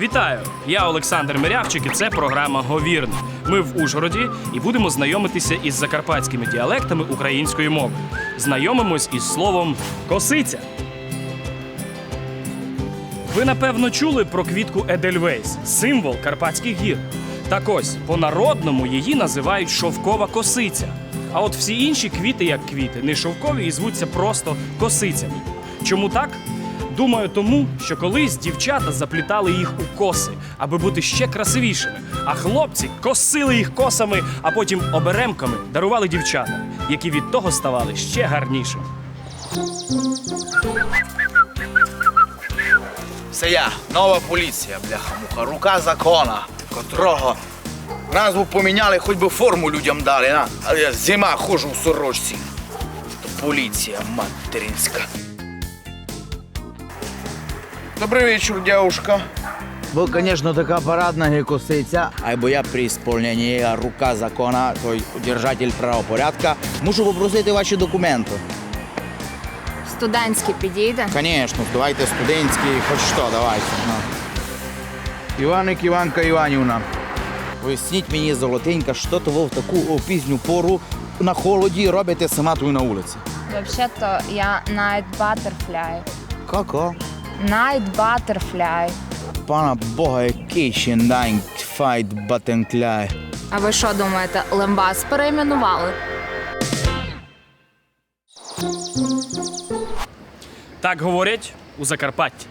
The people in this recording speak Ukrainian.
Вітаю! Я Олександр Мирявчик, і це програма Говірно. Ми в Ужгороді і будемо знайомитися із закарпатськими діалектами української мови. Знайомимось із словом косиця. Ви напевно чули про квітку Едельвейс символ Карпатських гір. Так ось по народному її називають шовкова косиця. А от всі інші квіти, як квіти, не шовкові і звуться просто косицями. Чому так? Думаю, тому, що колись дівчата заплітали їх у коси, аби бути ще красивішими. А хлопці косили їх косами, а потім оберемками дарували дівчатам, які від того ставали ще гарнішими. Це я, нова поліція, бляха-муха, рука закона, котрого назву поміняли, хоч би форму людям дали, на. Але я зима ходжу в сорочці. Поліція материнська. Добрий вечір, дівушка. Ви, звісно, така парадна гекосиця, або я при сповненні рука закона, той держатель правопорядка, мушу попросити ваші документи. Студентський підійде. Звісно, давайте студентські, хоч що, давайте. Ну. Іваник Іванка Іванівна. Поясніть мені, золотенька, що то ви в таку пізню пору на холоді робите сама тут на вулиці? Взагалі-то я Night Butterfly. Ко-ко? Night Butterfly. Пана Бога, який ще Night Fight Батенкляй. А ви що думаєте, Лембас перейменували? Так говорять у Закарпатті.